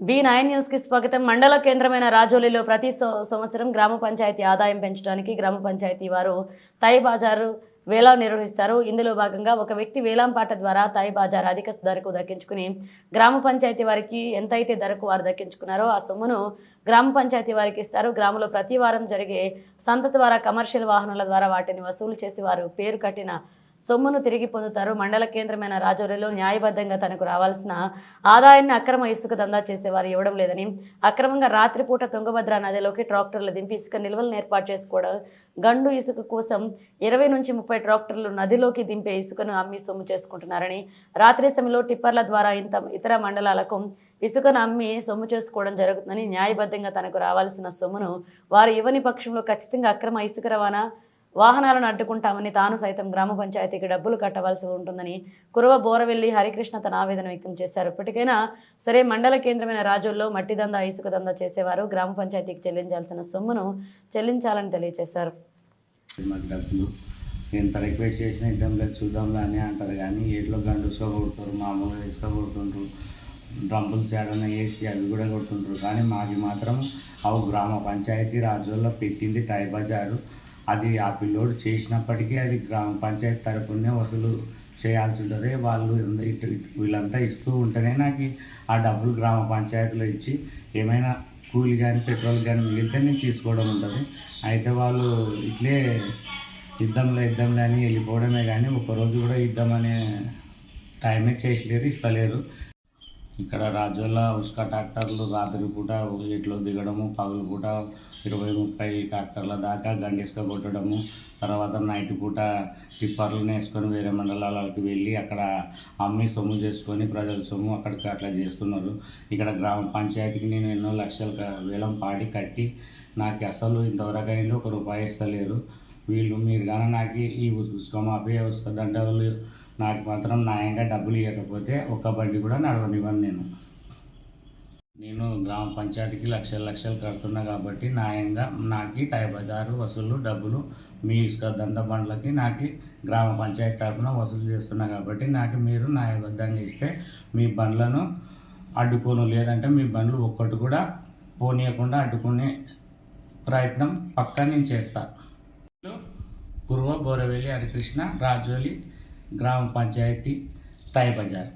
B nine న్యూస్కి స్వాగతం. మండల కేంద్రమైన రాజోలిలో ప్రతి సంవత్సరం గ్రామ పంచాయతీ ఆదాయం పెంచడానికి గ్రామ పంచాయతీ వారు తై బాజారు వేలం నిర్వహిస్తారు. ఇందులో భాగంగా ఒక వ్యక్తి వేలంపాట ద్వారా తాయి బాజార్ అధిక ధరకు దక్కించుకుని గ్రామ పంచాయతీ వారికి ఎంతైతే ధరకు వారు దక్కించుకున్నారో ఆ సొమ్మును గ్రామ పంచాయతీ వారికి ఇస్తారు. గ్రామంలో ప్రతి వారం జరిగే సంత ద్వారా కమర్షియల్ వాహనాల ద్వారా వాటిని వసూలు చేసి వారు పేరు కట్టిన సొమ్మును తిరిగి పొందుతారు. మండల కేంద్రమైన రాజౌరిలో న్యాయబద్ధంగా తనకు రావాల్సిన ఆదాయాన్ని అక్రమ ఇసుక దందా చేసేవారు ఇవ్వడం లేదని అక్రమంగా రాత్రిపూట తుంగభద్ర నదిలోకి ట్రాక్టర్లు దింపి ఇసుక నిల్వలను ఏర్పాటు చేసుకోవడం గండు ఇసుక కోసం ఇరవై నుంచి ముప్పై ట్రాక్టర్లు నదిలోకి దింపే ఇసుకను అమ్మి సొమ్ము చేసుకుంటున్నారని రాత్రి సమయంలో టిప్పర్ల ద్వారా ఇంత ఇతర మండలాలకు ఇసుకను అమ్మి సొమ్ము చేసుకోవడం జరుగుతుందని న్యాయబద్ధంగా తనకు రావాల్సిన సొమ్మును వారు ఇవ్వని పక్షంలో ఖచ్చితంగా అక్రమ ఇసుక రవాణా వాహనాలను అడ్డుకుంటామని తాను సైతం గ్రామ పంచాయతీకి డబ్బులు కట్టవలసి ఉంటుందని కురవ బోరవెల్లి హరికృష్ణ తన ఆవేదన వ్యక్తం చేశారు. ఇప్పటికైనా సరే మండల కేంద్రమైన రాజుల్లో మట్టి దందా ఇసుక దందా చేసేవారు గ్రామ పంచాయతీకి చెల్లించాల్సిన సొమ్మును చెల్లించాలని తెలియజేశారు. నేను డబ్బులు ఎంత రిక్వెస్ట్ చేసిన ఇద్దాం లేదు చూద్దాంలే అని అంటారు కానీ ఏట్లో గండు ఇసుక కొడుతారు మామూలుగా ఇసుక కొడుతుంటారు డ్రమ్ములు చేయడం వేసి అవి కూడా కొడుతుంటారు కానీ మాకు మాత్రం అవు గ్రామ పంచాయతీ రాజుల్లో పెట్టింది టైబజారు అది ఆ పిల్లోడు చేసినప్పటికీ అది గ్రామ పంచాయతీ తరపునే వసూలు చేయాల్సి ఉంటుంది. వాళ్ళు వీళ్ళంతా ఇస్తూ ఉంటేనే నాకు ఆ డబ్బులు గ్రామ పంచాయతీలో ఇచ్చి ఏమైనా కూలి కానీ పెట్రోల్ కానీ మిగిలితే నేను తీసుకోవడం ఉంటుంది. అయితే వాళ్ళు ఇట్లే ఇద్దాంలే ఇద్దాంలే అని వెళ్ళిపోవడమే కానీ ఒక్కరోజు కూడా ఇద్దామనే టైమే చేసలేరు ఇస్తలేరు. ఇక్కడ రాజోల ఉస్కా ట్రాక్టర్లు రాత్రి పూట ఇట్లో దిగడము పగులు పూట ఇరవై ముప్పై ట్రాక్టర్ల దాకా గండిసుక కొట్టడము తర్వాత నైట్ పూట టిప్పర్లను వేసుకొని వేరే మండలాలకు వెళ్ళి అక్కడ అమ్మి సొమ్ము చేసుకొని ప్రజల సొమ్ము అక్కడికి అట్లా చేస్తున్నారు. ఇక్కడ గ్రామ పంచాయతీకి నేను ఎన్నో లక్షల వేలం పాడి కట్టి నాకు అసలు ఇంతవరకు అయింది ఒక రూపాయి ఇస్తలేరు. వీళ్ళు మీరు కానీ నాకు ఈ ఉసుక మాఫీ ఉసుక దండలు నాకు మాత్రం న్యాయంగా డబ్బులు ఇవ్వకపోతే ఒక్క బండి కూడా నడవనివ్వను నేను. నేను గ్రామ పంచాయతీకి లక్షల లక్షలు కడుతున్నా కాబట్టి న్యాయంగా నాకు టై బజారు వసూలు డబ్బులు మీ ఇసుక దంద బండ్లకి నాకు గ్రామ పంచాయతీ తరఫున వసూలు చేస్తున్నా కాబట్టి నాకు మీరు న్యాయబద్ధంగా ఇస్తే మీ బండ్లను అడ్డుకోను. లేదంటే మీ బండ్లు ఒక్కటి కూడా పోనీయకుండా అడ్డుకునే ప్రయత్నం పక్కా నేను చేస్తా. కురువ బోరవేలి హరికృష్ణ రాజోలి గ్రామ పంచాయతీ తై బజార్